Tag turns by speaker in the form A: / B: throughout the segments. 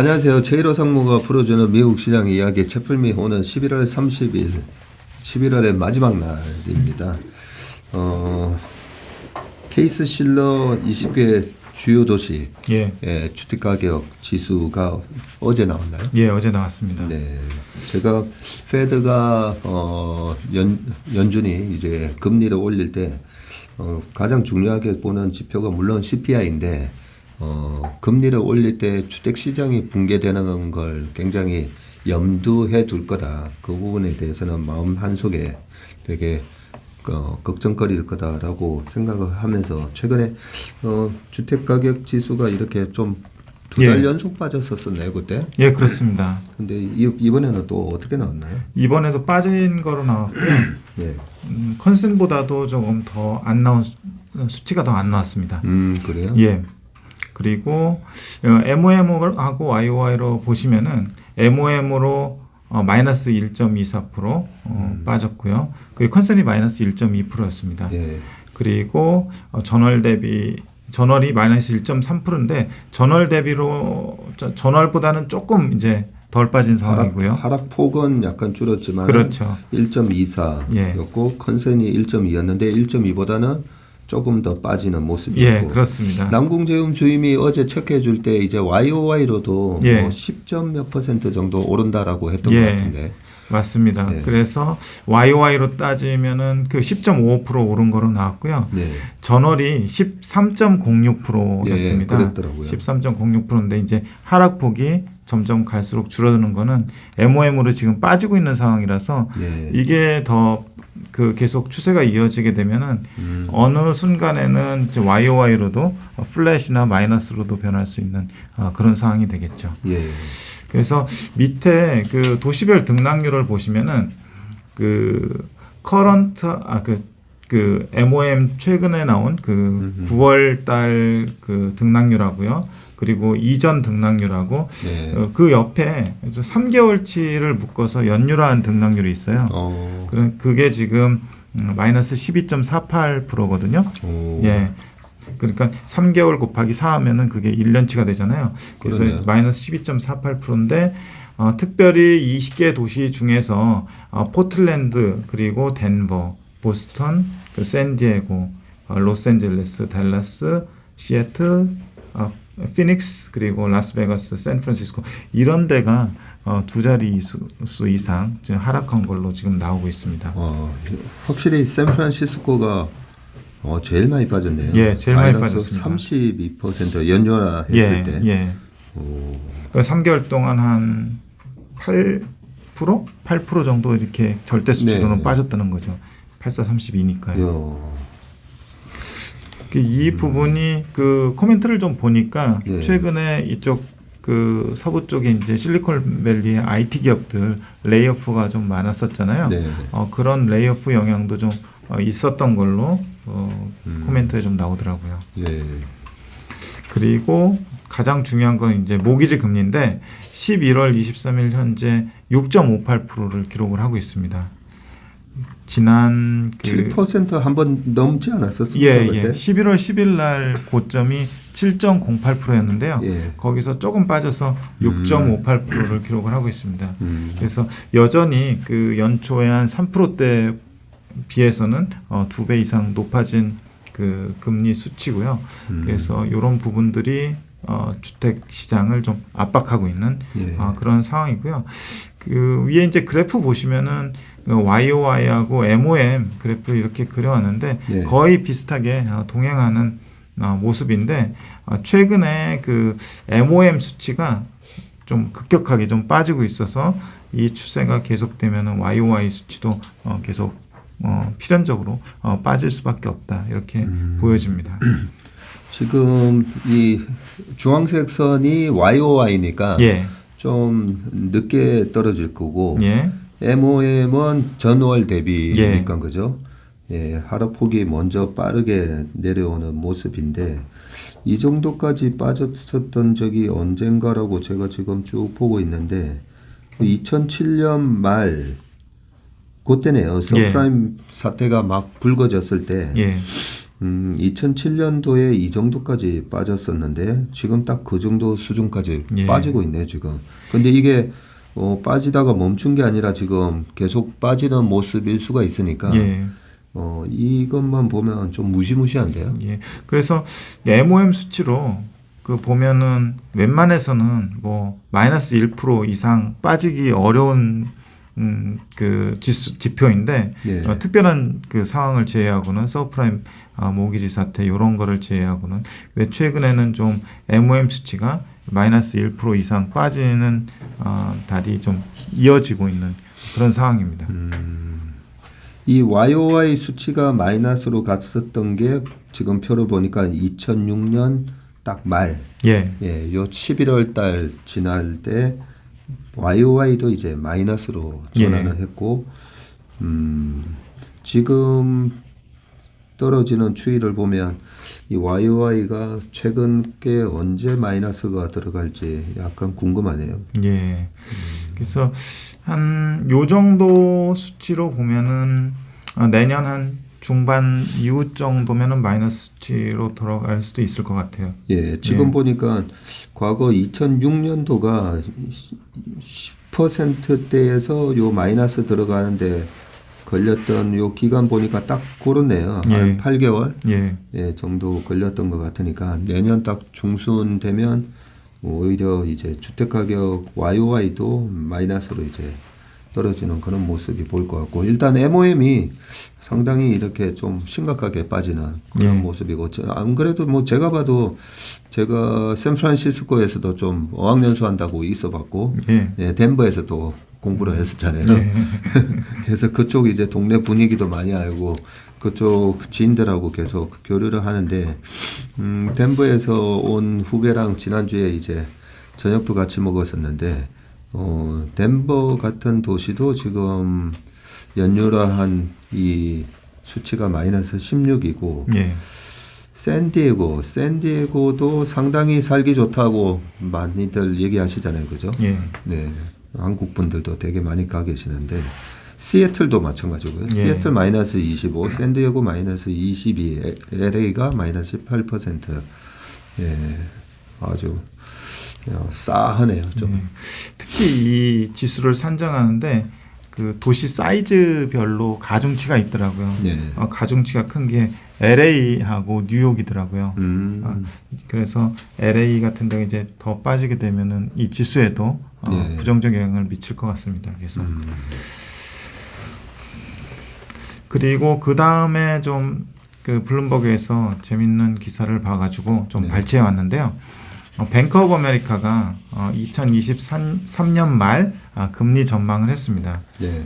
A: 안녕하세요. 제이로 상무가 풀어주는 미국 시장 이야기 채플미 오는 11월 30일, 11월의 마지막 날입니다. 어, 케이스 실러 20개 주요 도시
B: 예,
A: 의 주택 가격 지수가 어제 나왔나요?
B: 예 어제 나왔습니다.
A: 네, 제가 페드가 어, 연 연준이 이제 금리를 올릴 때 어, 가장 중요하게 보는 지표가 물론 CPI인데 어, 금리를 올릴 때 주택 시장이 붕괴되는 걸 굉장히 염두해 둘 거다. 그 부분에 대해서는 마음 한 속에 되게 어, 걱정거리일 거다라고 생각을 하면서 최근에 어, 주택 가격 지수가 이렇게 좀 두달
B: 예.
A: 연속 빠졌었었네요 그때.
B: 예 그렇습니다.
A: 근데 이, 이번에는 또 어떻게 나왔나요?
B: 이번에도 빠진 거로 나왔고요.
A: 예.
B: 음, 컨센보다도 조금 더 안 나온 수- 수치가 더 안 나왔습니다.
A: 음 그래요?
B: 예. 그리고 MOM하고 YOY로 보시면은 MOM으로 어, 마이너스 1.24% 어, 빠졌고요. 그 컨센이 마이너스 1.2%였습니다.
A: 예.
B: 그리고 어, 전월 대비 전월이 마이너스 1.3%인데 전월 대비로 저- 전월보다는 조금 이제 덜 빠진 상황이고요.
A: 하락, 하락폭은 약간 줄었지만
B: 그렇죠.
A: 1.24였고
B: 예.
A: 컨센이 1.2였는데 1.2보다는 조금 더 빠지는 모습이었고
B: 예, 그렇습니다.
A: 남궁제음 주임이 어제 체크해 줄 때 이제 YOY로도
B: 예.
A: 뭐 10점 몇 퍼센트 정도 오른다라고 했던
B: 예.
A: 것 같은데
B: 맞습니다.
A: 네.
B: 그래서 YOY로 따지면은 그 10.55% 오른 거로 나왔고요.
A: 네.
B: 전월이 13.06%였습니다.
A: 예, 그랬더라고요.
B: 13.06%인데 이제 하락폭이 점점 갈수록 줄어드는 거는 MOM으로 지금 빠지고 있는 상황이라서
A: 예.
B: 이게 더 그 계속 추세가 이어지게 되면은
A: 음.
B: 어느 순간에는 이제 YOY로도 플랫이나 마이너스로도 변할 수 있는 어, 그런 상황이 되겠죠.
A: 예.
B: 그래서 밑에 그 도시별 등락률을 보시면은 그 커런트 아그 그 MOM 최근에 나온 그 9월 달 그 등락률하고요. 그리고 이전 등락률하고
A: 네.
B: 어, 그 옆에 3개월치를 묶어서 연율한 등락률이 있어요.
A: 어.
B: 그런 그게 지금 음, 마이너스 12.48%거든요.
A: 오.
B: 예. 그러니까 3개월 곱하기 4 하면은 그게 1년치가 되잖아요. 그래서
A: 그러네요.
B: 마이너스 12.48%인데 어, 특별히 20개 도시 중에서 어, 포틀랜드 그리고 덴버, 보스턴, 그 샌디에고, 어, 로스앤젤레스, 달라스, 시애틀, 어, 피닉스 그리고 라스베가스, 샌프란시스코 이런 데가 어, 두 자리 수, 수 이상 지금 하락한 걸로 지금 나오고 있습니다.
A: 어, 확실히 샌프란시스코가 어, 제일 많이 빠졌네요.
B: 예, 제일 많이 빠졌습니다.
A: 32% 연료라 했을
B: 예,
A: 때.
B: 예.
A: 오.
B: 그 3개월 동안 한 8%? 8% 정도 이렇게 절대 수치로는
A: 네.
B: 빠졌다는 거죠. 8432니까요.
A: 야.
B: 이 부분이 그 코멘트를 좀 보니까
A: 네.
B: 최근에 이쪽 그 서부 쪽에 이제 실리콘밸리의 IT 기업들 레이오프가 좀 많았었잖아요.
A: 네.
B: 어, 그런 레이오프 영향도 좀 어, 있었던 걸로 어,
A: 음.
B: 코멘트에 좀 나오더라고요.
A: 예.
B: 그리고 가장 중요한 건 이제 모기지 금리인데 11월 23일 현재 6.58%를 기록을 하고 있습니다. 지난 그
A: 7%한 번 넘지 않았었습니까?
B: 예,
A: 그때?
B: 예. 11월 10일 날 고점이 7.08%였는데요.
A: 예.
B: 거기서 조금 빠져서 6.58%를 기록을 하고 있습니다.
A: 음.
B: 그래서 여전히 그 연초에 한 3%대 비해서는 어, 두배 이상 높아진 그 금리 수치고요.
A: 음.
B: 그래서 이런 부분들이 어, 주택 시장을 좀 압박하고 있는
A: 예.
B: 어, 그런 상황이고요. 그 위에 이제 그래프 보시면은 그 YOY하고 MOM 그래프를 이렇게 그려왔는데
A: 예.
B: 거의 비슷하게 어, 동행하는 어, 모습인데 어, 최근에 그 MOM 수치가 좀 급격하게 좀 빠지고 있어서 이 추세가 계속되면은 YOY 수치도 어, 계속 어, 필연적으로 어, 빠질 수밖에 없다 이렇게
A: 음.
B: 보여집니다.
A: 지금 이 주황색 선이 YOY니까
B: 예,
A: 좀 늦게 떨어질 거고
B: 예,
A: MOM은 전월 대비니까
B: 예.
A: 그죠? 예, 하락폭이 먼저 빠르게 내려오는 모습인데 이 정도까지 빠졌었던 적이 언젠가라고 제가 지금 쭉 보고 있는데 2007년 말 그때네요. 서프라임 사태가 막 불거졌을 때
B: 예,
A: 음, 2007년도에 이 정도까지 빠졌었는데 지금 딱 그 정도 수준까지
B: 예.
A: 빠지고 있네 지금. 근데 이게 어, 빠지다가 멈춘 게 아니라 지금 계속 빠지는 모습일 수가 있으니까
B: 예.
A: 어, 이것만 보면 좀 무시무시한데요.
B: 예. 그래서 MOM 수치로 그 보면은 웬만해서는 뭐 마이너스 1% 이상 빠지기 어려운 음, 그 지수, 지표인데
A: 예.
B: 어, 특별한 그 상황을 제외하고는 서프라임 아, 모기지 사태 이런 거를 제외하고는 근데 최근에는 좀 MOM 수치가 마이너스 1% 이상 빠지는 어, 달이 좀 이어지고 있는 그런 상황입니다.
A: 이 YOY 수치가 마이너스로 갔었던 게 지금 표를 보니까 2006년 딱 말,
B: 예,
A: 예, 요 11월 달 지날 때 YOY도 이제 마이너스로 전환을 했고, 음, 지금 떨어지는 추이를 보면 이 YOY가 최근 게 언제 마이너스가 들어갈지 약간 궁금하네요.
B: 예. 그래서 한 요 정도 수치로 보면은 어, 내년 한 중반 이후 정도면은 마이너스 수치로 돌아갈 수도 있을 것 같아요.
A: 예, 지금
B: 예.
A: 보니까 과거 2006년도가 10%대에서 요 마이너스 들어가는데 걸렸던 요 기간 보니까 딱 그렇네요.
B: 예.
A: 한 8개월
B: 예,
A: 예, 정도 걸렸던 것 같으니까 내년 딱 중순 되면 오히려 이제 주택 가격 YOY도 마이너스로 이제 떨어지는 그런 모습이 보일 것 같고 일단 MOM이 상당히 이렇게 좀 심각하게 빠지는 그런
B: 예.
A: 모습이고 저- 안 그래도 뭐 제가 봐도 제가 샌프란시스코에서도 좀 어학연수 한다고 있어봤고
B: 예,
A: 예, 덴버에서도 공부를 했었잖아요.
B: 예.
A: 그래서 그쪽 이제 동네 분위기도 많이 알고 그쪽 지인들하고 계속 교류를 하는데 음, 덴버에서 온 후배랑 지난주에 이제 저녁도 같이 먹었었는데 어, 덴버 같은 도시도 지금 연유라한 이 수치가 마이너스 16이고
B: 예,
A: 샌디에고 샌디에고도 상당히 살기 좋다고 많이들 얘기하시잖아요. 그죠?
B: 예,
A: 네, 한국 분들도 되게 많이 가 계시는데 시애틀도 마찬가지고요.
B: 예.
A: 시애틀 마이너스 25, 샌디에고 마이너스 22, LA가 마이너스 18%. 예, 아주 어, 싸하네요. 좀.
B: 예. 특히 이 지수를 산정하는데 그 도시 사이즈별로 가중치가 있더라고요.
A: 예.
B: 어, 가중치가 큰 게 LA하고 뉴욕이더라고요.
A: 음,
B: 아, 그래서 LA 같은 데 이제 더 빠지게 되면은 이 지수에도 어,
A: 네.
B: 부정적 영향을 미칠 것 같습니다. 그래서 그리고 그 다음에 좀 그 블룸버그에서 재밌는 기사를 봐가지고 좀
A: 네.
B: 발췌해 왔는데요. 어, 뱅크 오브 아메리카가 어, 2023년 말 아, 금리 전망을 했습니다.
A: 네.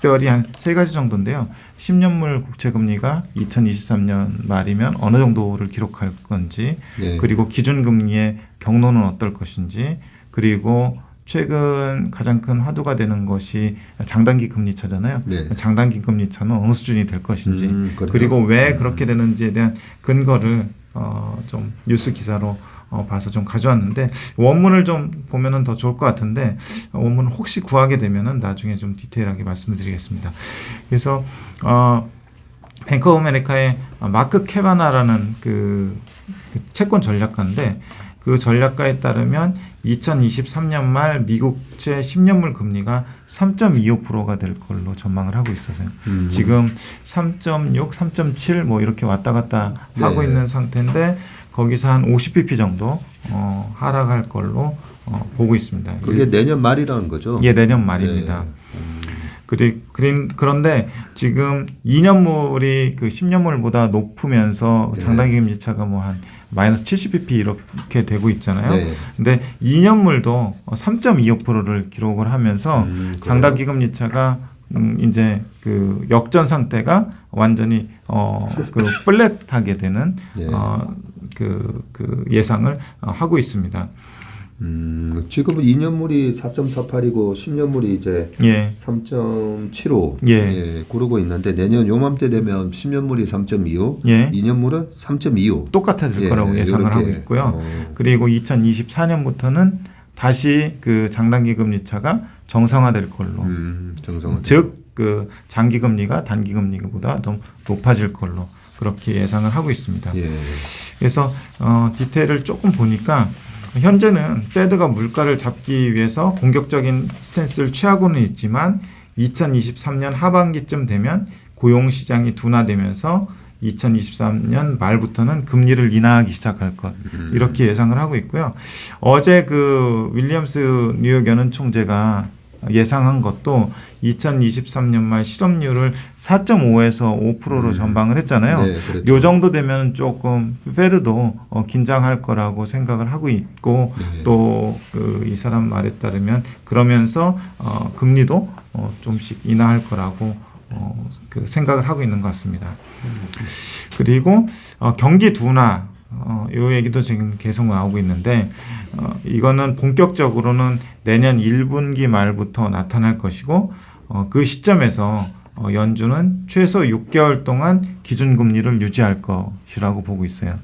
B: 특별히 한 세 가지 정도인데요. 10년물 국채 금리가 2023년 말이면 어느 정도를 기록할 건지,
A: 네.
B: 그리고 기준 금리의 경로는 어떨 것인지, 그리고 최근 가장 큰 화두가 되는 것이 장단기 금리 차잖아요.
A: 네.
B: 장단기 금리 차는 어느 수준이 될 것인지,
A: 음, 그래요?
B: 그리고 왜 그렇게 되는지에 대한 근거를 어, 좀 뉴스 기사로 어, 봐서 좀 가져왔는데 원문을 좀 보면은 더 좋을 것 같은데 어, 원문을 혹시 구하게 되면은 나중에 좀 디테일하게 말씀을 드리겠습니다. 그래서 어, 뱅크 오브 아메리카의 마크 케바나라는 그, 그 채권 전략가인데 그 전략가에 따르면 2023년 말 미국채 10년물 금리가 3.25%가 될 걸로 전망을 하고 있어서요.
A: 음.
B: 지금 3.6, 3.7 뭐 이렇게 왔다 갔다
A: 네.
B: 하고 있는 상태인데 거기서 한 50bp 정도 어, 하락할 걸로 어, 보고 있습니다.
A: 그게 내년 말이라는 거죠.
B: 예, 내년 말입니다.
A: 네.
B: 그리, 그린, 그런데 지금 2년물이 그 10년물보다 높으면서
A: 네.
B: 장단기 금리차가 뭐 한 마이너스 70bp 이렇게 되고 있잖아요.
A: 네.
B: 근데 2년물도 3.25%를 기록을 하면서
A: 음, 그래요?
B: 장단기 금리차가 음, 이제 그 역전 상태가 완전히 어그 플랫하게 되는
A: 예.
B: 어그 그 예상을 어, 하고 있습니다.
A: 음, 지금은 2년물이 4.48이고 10년물이 이제
B: 예.
A: 3.75
B: 예.
A: 고르고 있는데 내년 요맘때 되면 10년물이 3.25,
B: 예.
A: 2년물은 3.25
B: 똑같아질
A: 예,
B: 거라고 예상을
A: 요렇게.
B: 하고 있고요.
A: 어.
B: 그리고 2024년부터는 다시 그 장단기 금리 차가 정상화될 걸로.
A: 음, 정상화.
B: 즉그 장기 금리가 단기 금리보다 좀 높아질 걸로 그렇게 예상을 하고 있습니다.
A: 예.
B: 그래서 어, 디테일을 조금 보니까 현재는 페드가 물가를 잡기 위해서 공격적인 스탠스를 취하고는 있지만 2023년 하반기쯤 되면 고용 시장이 둔화되면서 2023년 말부터는 금리를 인하하기 시작할 것 이렇게 예상을 하고 있고요. 어제 그 윌리엄스 뉴욕 연은 총재가 예상한 것도 2023년 말 실업률을 4.5에서 5%로 전방을 했잖아요.
A: 네, 그렇죠.
B: 요 정도 되면 조금 페드도 어, 긴장할 거라고 생각을 하고 있고
A: 네.
B: 또그이 사람 말에 따르면 그러면서 어, 금리도 어, 좀씩 인하할 거라고 어, 그 생각을 하고 있는 것 같습니다. 그리고 어, 경기 둔화 어, 요 얘기도 지금 계속 나오고 있는데 어, 이거는 본격적으로는 내년 1분기 말부터 나타날 것이고 어, 그 시점에서 어, 연준은 최소 6개월 동안 기준금리를 유지할 것이라고 보고 있어요.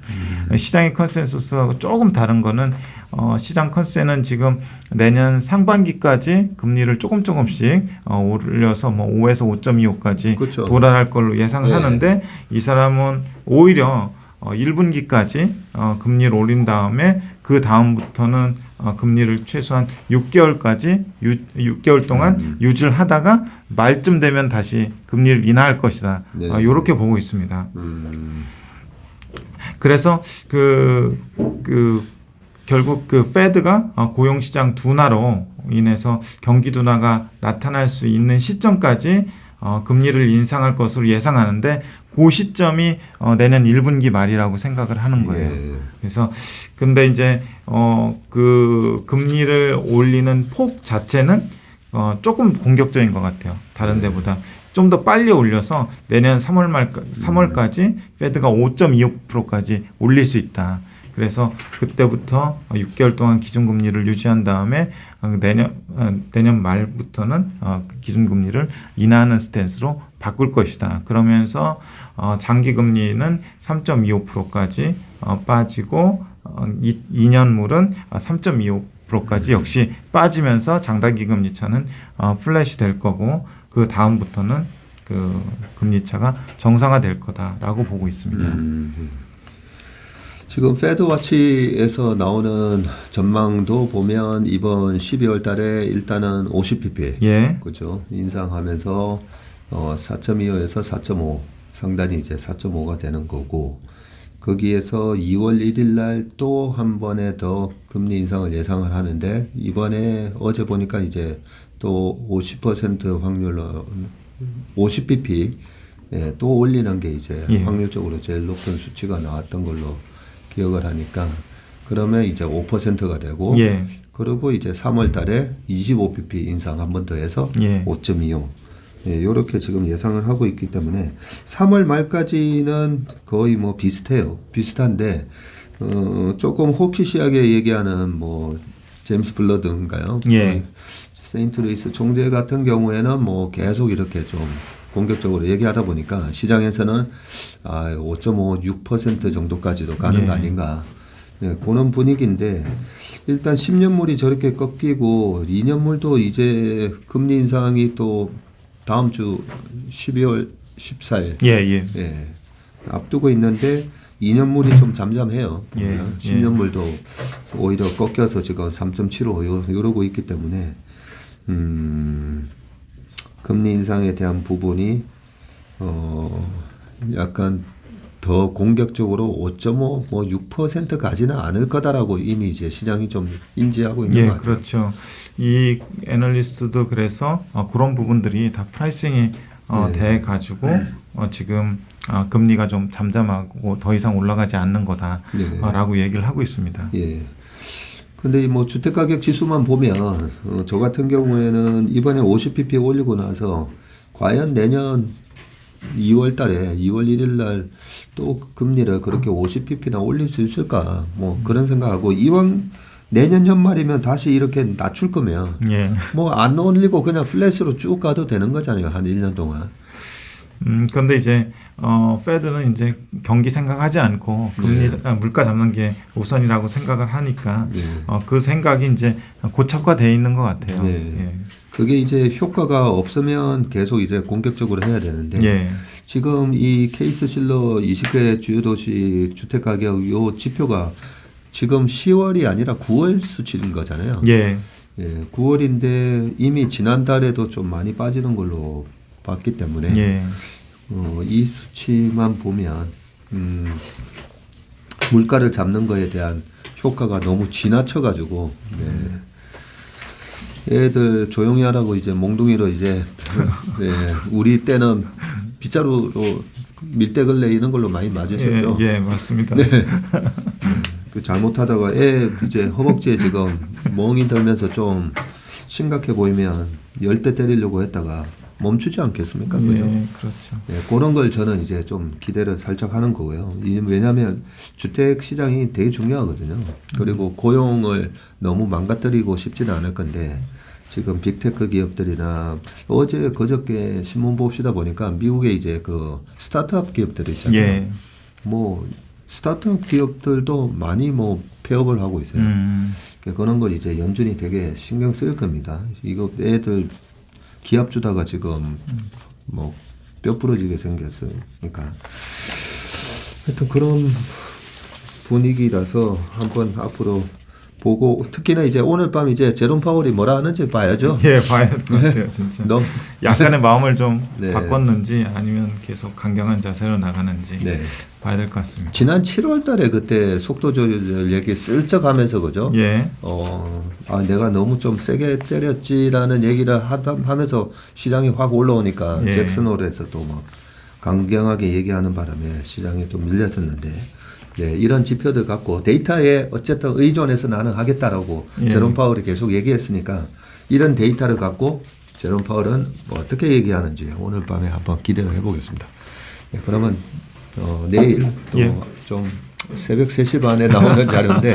B: 시장의 컨센서스하고 조금 다른 거는 어, 시장 컨센은 지금 내년 상반기까지 금리를 조금 조금씩 어, 올려서 뭐 5에서 5.25까지
A: 그렇죠.
B: 도달할 걸로 예상을
A: 네.
B: 하는데 이 사람은 오히려 어, 1분기까지 어, 금리를 올린 다음에 그 다음부터는 어, 금리를 최소한 6개월까지 유, 6개월 동안
A: 음.
B: 유지를 하다가 말쯤 되면 다시 금리를 인하할 것이다.
A: 네.
B: 어, 이렇게 보고 있습니다.
A: 음,
B: 그래서 그, 그 결국 그 페드가 어, 고용시장 둔화로 인해서 경기 둔화가 나타날 수 있는 시점까지 어, 금리를 인상할 것으로 예상하는데 그 시점이 어, 내년 1분기 말이라고 생각을 하는 거예요.
A: 예.
B: 그래서 근데 이제 어 그 금리를 올리는 폭 자체는 어 조금 공격적인 것 같아요. 다른
A: 네.
B: 데보다 좀 더 빨리 올려서 내년 3월 말 3월까지 페드가 5.25%까지 올릴 수 있다. 그래서 그때부터 6개월 동안 기준금리를 유지한 다음에 어, 내년 어, 내년 말부터는 어, 그 기준금리를 인하하는 스탠스로 바꿀 것이다. 그러면서 어, 장기금리는 3.25%까지 어, 빠지고 어, 2년물은 3.25%까지 역시 빠지면서 장단기 금리 차는 어, 플랫이 될 거고 그 다음부터는 그 금리 차가 정상화 될 거다라고 보고 있습니다.
A: 음. 지금 페드와치에서 나오는 전망도 보면 이번 12월 달에 일단은 50pp
B: 예.
A: 그죠 인상하면서 어 4.25에서 4.5 상단이 이제 4.5가 되는 거고 거기에서 2월 1일 날 또 한 번에 더 금리 인상을 예상을 하는데 이번에 어제 보니까 이제 또 50% 확률로 50pp 예, 또 올리는 게 이제
B: 예.
A: 확률적으로 제일 높은 수치가 나왔던 걸로 기억을 하니까 그러면 이제 5%가 되고
B: 예.
A: 그리고 이제 3월 달에 25pp 인상 한 번 더 해서
B: 예.
A: 5.25. 예, 요렇게 지금 예상을 하고 있기 때문에 3월 말까지는 거의 뭐 비슷해요. 비슷한데 어, 조금 호키시하게 얘기하는 뭐 제임스 블러드인가요?
B: 예.
A: 세인트루이스 총재 같은 경우에는 뭐 계속 이렇게 좀 공격적으로 얘기하다 보니까 시장에서는 아, 5.5, 6% 정도까지도 가는
B: 예.
A: 거 아닌가. 네, 그런 분위기인데 일단 10년물이 저렇게 꺾이고 2년물도 이제 금리 인상이 또 다음 주 12월 14일
B: 예, 예.
A: 예, 앞두고 있는데 2년물이 좀 잠잠해요.
B: 예,
A: 보면.
B: 예.
A: 10년물도 오히려 꺾여서 지금 3.75 요- 이러고 있기 때문에 음, 금리 인상에 대한 부분이 어, 약간 더 공격적으로 5.5, 뭐 6%가지는 않을 거다라고 이미 이제 시장이 좀 인지하고 있는
B: 예,
A: 것 같아요.
B: 그렇죠. 이 애널리스트도 그래서 어, 그런 부분들이 다 프라이싱이 어,
A: 네.
B: 돼 가지고 어, 지금 아, 금리가 좀 잠잠하고 더 이상 올라가지 않는 거다라고
A: 네.
B: 얘기를 하고 있습니다.
A: 예. 근데 이뭐 주택 가격 지수만 보면 어, 저 같은 경우에는 이번에 50pp 올리고 나서 과연 내년 2월 달에 2월 1일 날 또 금리를 그렇게 50pp나 올릴 수 있을까 뭐 그런 생각하고 이왕 내년 연말이면 다시 이렇게 낮출 거면
B: 예.
A: 뭐 안 올리고 그냥 플랫으로 쭉 가도 되는 거잖아요 한 1년 동안
B: 음, 그런데 이제 어, 페드는 이제 경기 생각하지 않고 금리 아, 물가 잡는 게 우선이라고 생각을 하니까
A: 네.
B: 어, 그 생각이 이제 고착화돼 있는 것 같아요.
A: 네.
B: 예.
A: 그게 이제 효과가 없으면 계속 이제 공격적으로 해야 되는데
B: 예.
A: 지금 이 케이스 실러 20회 주요 도시 주택 가격 요 지표가 지금 10월이 아니라 9월 수치인 거잖아요.
B: 예.
A: 예, 9월인데 이미 지난달에도 좀 많이 빠지는 걸로 봤기 때문에
B: 예.
A: 어, 이 수치만 보면 음, 물가를 잡는 거에 대한 효과가 너무 지나쳐가지고 네. 애들 조용히 하라고 이제 몽둥이로 이제 네, 우리 때는 빗자루로 밀대걸레 이런 걸로 많이 맞으셨죠.
B: 예, 예, 맞습니다.
A: 네. 그 잘못하다가 애 이제 허벅지에 지금 멍이 들면서 좀 심각해 보이면 열대 때리려고 했다가 멈추지 않겠습니까? 그죠?
B: 예, 그렇죠.
A: 네, 그런 걸 저는 이제 좀 기대를 살짝 하는 거고요. 이- 왜냐하면 주택 시장이 되게 중요하거든요. 그리고 고용을 너무 망가뜨리고 싶지는 않을 건데 지금 빅테크 기업들이나 어제 그저께 신문 봅시다 보니까 미국에 이제 그 스타트업 기업들이 있잖아요.
B: 예.
A: 뭐 스타트업 기업들도 많이 뭐 폐업을 하고 있어요.
B: 음.
A: 그러니까 그런 걸 이제 연준이 되게 신경 쓸 겁니다. 이거 애들 기합 주다가 지금 뭐 뼈 부러지게 생겼으니까 하여튼 그런 분위기라서 한번 앞으로 보고 특히나 이제 오늘 밤 이제 제롬 파월이 뭐라 하는지 봐야죠.
B: 예, 봐야 될 것 같아요, 진짜.
A: 너무
B: 약간의 마음을 좀
A: 네.
B: 바꿨는지 아니면 계속 강경한 자세로 나가는지
A: 네.
B: 봐야 될 것 같습니다.
A: 지난 7월 달에 그때 속도 조절 얘기 슬쩍 하면서 그죠?
B: 예.
A: 어, 아, 내가 너무 좀 세게 때렸지라는 얘기를 하면서 시장이 확 올라오니까
B: 예.
A: 잭슨홀에서 또 막 강경하게 얘기하는 바람에 시장이 또 밀렸었는데 네, 이런 지표들 갖고 데이터에 어쨌든 의존해서 나는 하겠다라고
B: 예.
A: 제롬 파월이 계속 얘기했으니까 이런 데이터를 갖고 제롬 파월은 뭐 어떻게 얘기하는지 오늘 밤에 한번 기대를 해보겠습니다. 네, 그러면 어, 내일
B: 예.
A: 또좀 새벽 3시 반에 나오는 자료인데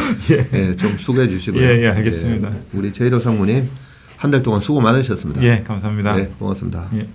A: 예, 좀 수고해 주시고요.
B: 예, 예, 알겠습니다.
A: 예, 우리 제이로 상무님 한 달 동안 수고 많으셨습니다.
B: 예, 감사합니다.
A: 네, 고맙습니다.
B: 예.